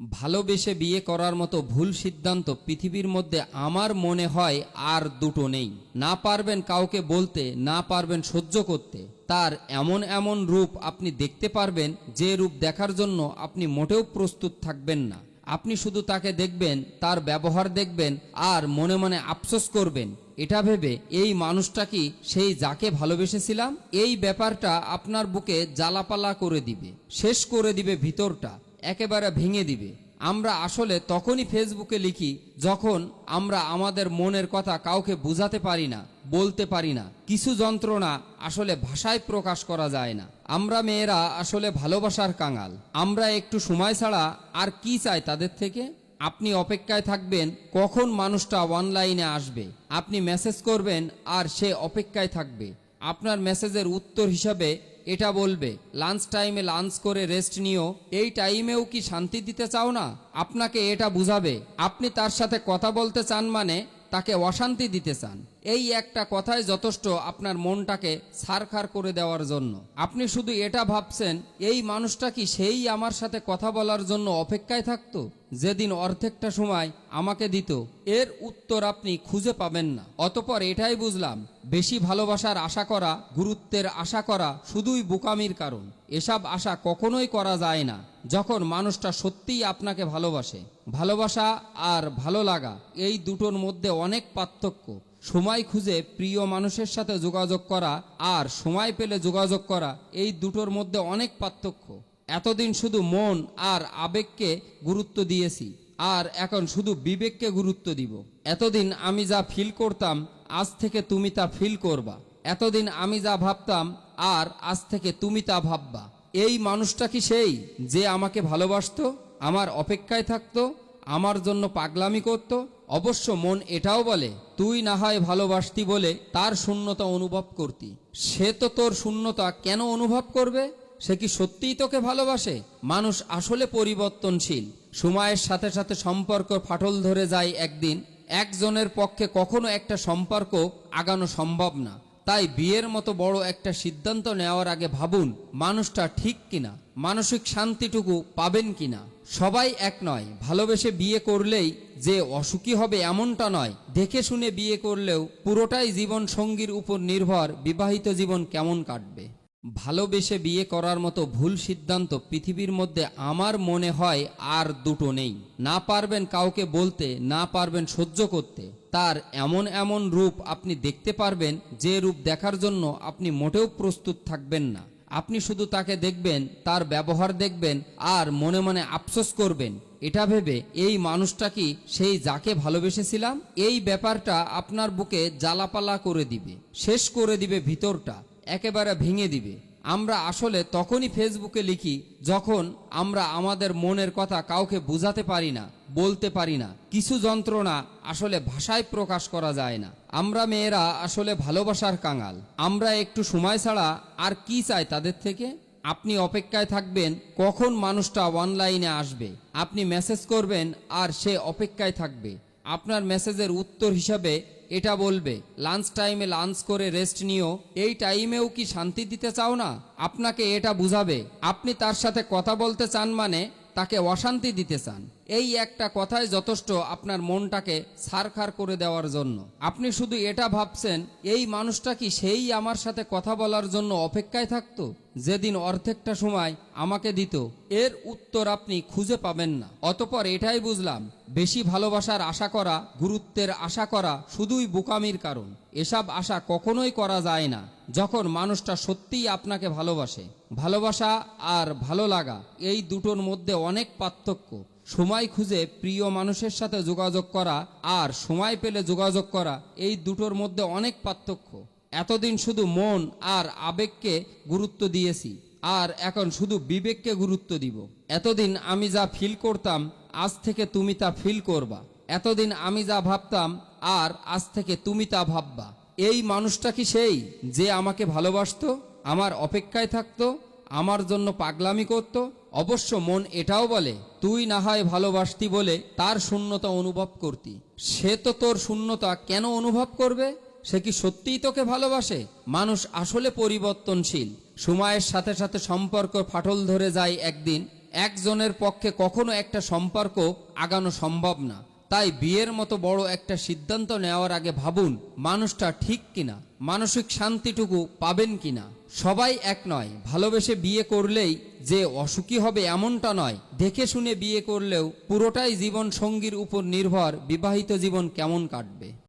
ভালোবেসে বিয়ে করার মতো ভুল সিদ্ধান্ত পৃথিবীর মধ্যে আমার মনে হয় আর দুটো নেই। না পারবেন কাউকে বলতে, না পারবেন সহ্য করতে। তার এমন এমন রূপ আপনি দেখতে পারবেন, যে রূপ দেখার জন্য আপনি মোটেও প্রস্তুত থাকবেন না। আপনি শুধু তাকে দেখবেন, তার ব্যবহার দেখবেন, আর মনে মনে আফসোস করবেন। এটা ভেবে এই মানুষটা কি সেই যাকে ভালোবেসেছিলাম? এই ব্যাপারটা আপনার বুকে জ্বালাপালা করে দিবে, শেষ করে দিবে ভিতরটা। একেবারে ভেঙে দিবে। আমরা আসলে তখনই ফেসবুকে লিখি, যখন আমরা আমাদের মনের কথা কাউকে বুঝাতে পারি না, বলতে পারি না। কিছু যন্ত্রণা আসলে ভাষায় প্রকাশ করা যায় না। আমরা মেয়েরা আসলে ভালোবাসার কাঙাল। আমরা একটু সময় ছাড়া আর কি চাই তাদের থেকে? আপনি অপেক্ষায় থাকবেন, কখন মানুষটা অনলাইনে আসবে? আপনি মেসেজ করবেন আর সে অপেক্ষায় থাকবে। আপনার মেসেজের উত্তর হিসাবে এটা বলবে লাঞ্চ টাইমে লাঞ্চ করে রেস্ট নিও। এই টাইমেও কি শান্তি দিতে চাও না? আপনাকে এটা বুঝাবে। আপনি তার সাথে কথা বলতে চান মানে তাকে অশান্তি দিতে চান। এই একটা কথাই যথেষ্ট আপনার মনটাকে সারখার করে দেওয়ার জন্য। আপনি শুধু এটা ভাবছেন, এই মানুষটা কি সেই আমার সাথে কথা বলার জন্য অপেক্ষায় থাকতো? যেদিন অর্ধেকটা সময় আমাকে দিত, এর উত্তর আপনি খুঁজে পাবেন না। অতপর এটাই বুঝলাম, বেশি ভালোবাসার আশা করা, গুরুত্বের আশা করা শুধুই বোকামির কারণ। এসব আশা কখনোই করা যায় না, যখন মানুষটা সত্যিই আপনাকে ভালোবাসে। ভালোবাসা আর ভালো লাগা, এই দুটোর মধ্যে অনেক পার্থক্য। সময় খুঁজে প্রিয় মানুষের সাথে যোগাযোগ করা আর সময় পেলে যোগাযোগ করা, এই দুটোর মধ্যে অনেক পার্থক্য। এতদিন শুধু মন আর আবেগকে গুরুত্ব দিয়েছি, আর এখন শুধু বিবেককে গুরুত্ব দিব। এতদিন আমি যা ফিল করতাম, আজ থেকে তুমি তা ফিল করবা। এতদিন আমি যা ভাবতাম, আর আজ থেকে তুমি তা ভাববা। এই মানুষটা কি সেই, যে আমাকে ভালোবাসত, আমার অপেক্ষায় থাকতো? আমার জন্য পাগলামি করত। অবশ্য মন এটাও বলে, তুই না হয় ভালোবাসতি বলে তার শূন্যতা অনুভব করতি। সে তো তোর শূন্যতা কেন অনুভব করবে? সে কি সত্যিই তোকে ভালোবাসে? মানুষ আসলে পরিবর্তনশীল। সময়ের সাথে সাথে সম্পর্ক ফাটল ধরে যায় একদিন। একজনের পক্ষে কখনো একটা সম্পর্ক আগানো সম্ভব না। তাই বিয়ের মতো বড় একটা সিদ্ধান্ত নেওয়ার আগে ভাবুন, মানুষটা ঠিক কিনা? মানসিক শান্তিটুকু পাবেন কিনা? সবাই এক নয়, ভালোবেসে বিয়ে করলেই যে অসুখী হবে এমনটা নয়। দেখে শুনে বিয়ে করলেও পুরোটাই জীবন সঙ্গীর উপর নির্ভর, বিবাহিত জীবন কেমন কাটবে? ভালোবেসে বিয়ে করার মতো ভুল সিদ্ধান্ত পৃথিবীর মধ্যে আমার মনে হয় আর দুটো নেই। না পারবেন কাউকে বলতে, না পারবেন সহ্য করতে। তার এমন এমন রূপ আপনি দেখতে পারবেন, যে রূপ দেখার জন্য আপনি মোটেও প্রস্তুত থাকবেন না। আপনি শুধু তাকে দেখবেন, তার ব্যবহার দেখবেন, আর মনে মনে আফসোস করবেন। এটা ভেবে এই মানুষটা কি সেই যাকে ভালোবেসেছিলাম? এই ব্যাপারটা আপনার বুকে জ্বালাপালা করে দিবে, শেষ করে দিবে ভিতরটা। একেবারে ভেঙে দিবে। আমরা আসলে তখনই ফেসবুকে লিখি, যখন আমরা আমাদের মনের কথা কাউকে বুঝাতে পারি না, বলতে পারি না। কিছু যন্ত্রণা আসলে ভাষায় প্রকাশ করা যায় না। আমরা মেয়েরা আসলে ভালোবাসার কাঙাল। আমরা একটু সময় ছাড়া আর কি চাই তাদের থেকে? আপনি অপেক্ষায় থাকবেন, কখন মানুষটা অনলাইনে আসবে? আপনি মেসেজ করবেন আর সে অপেক্ষায় থাকবে। আপনার মেসেজের উত্তর হিসাবে এটা বলবে, লাঞ্চ টাইমে লাঞ্চ করে রেস্ট নিও, এই টাইমেও কি শান্তি দিতে চাও না? আপনাকে এটা বুঝাবে। আপনি তার সাথে কথা বলতে চান মানে তাকে অশান্তি দিতে চান। এই একটা কথাই যথেষ্ট আপনার মনটাকে সারখার করে দেওয়ার জন্য। আপনি শুধু এটা ভাবছেন, এই মানুষটা কি সেই আমার সাথে কথা বলার জন্য অপেক্ষায় থাকতো? যেদিন অর্ধেকটা সময় আমাকে দিত, এর উত্তর আপনি খুঁজে পাবেন না। অতপর এটাই বুঝলাম, বেশি ভালোবাসার আশা করা, গুরুত্বের আশা করা শুধুই বোকামির কারণ। এসব আশা কখনোই করা যায় না, যখন মানুষটা সত্যিই আপনাকে ভালোবাসে। ভালোবাসা আর ভালো লাগা, এই দুটোর মধ্যে অনেক পার্থক্য। সময় খুঁজে প্রিয় মানুষের সাথে যোগাযোগ করা আর সময় পেলে যোগাযোগ করা, এই দুটোর মধ্যে অনেক পার্থক্য। এতদিন শুধু মন আর আবেগকে গুরুত্ব দিয়েছি, আর এখন শুধু বিবেককে গুরুত্ব দিব। এতদিন আমি যা ফিল করতাম, আজ থেকে তুমি তা ফিল করবা। এতদিন আমি যা ভাবতাম, আর আজ থেকে তুমি তা ভাববা। এই মানুষটা কি সেই যে আমাকে ভালোবাসত, আমার অপেক্ষায় থাকতো, আমার জন্য পাগলামি করত? অবশ্য মন এটাও বলে, তুই না হয় ভালোবাসতি বলে তার শূন্যতা অনুভব করতি। সে তো তোর শূন্যতা কেন অনুভব করবে? সে কি সত্যিই তোকে ভালোবাসে? মানুষ আসলে পরিবর্তনশীল। সময়ের সাথে সাথে সম্পর্ক ফাটল ধরে যায় একদিন। একজনের পক্ষে কখনো একটা সম্পর্ক আগানো সম্ভব না। তাই বিয়ের মতো বড় একটা সিদ্ধান্ত নেওয়ার আগে ভাবুন, মানুষটা ঠিক কিনা? মানসিক শান্তিটুকু পাবেন কিনা? সবাই এক নয়। ভালোবেসে বিয়ে করলেই যে অসুখী হবে এমনটা নয়। দেখে শুনে বিয়ে করলেও পুরোটাই জীবন সঙ্গীর উপর নির্ভর, বিবাহিত জীবন কেমন কাটবে।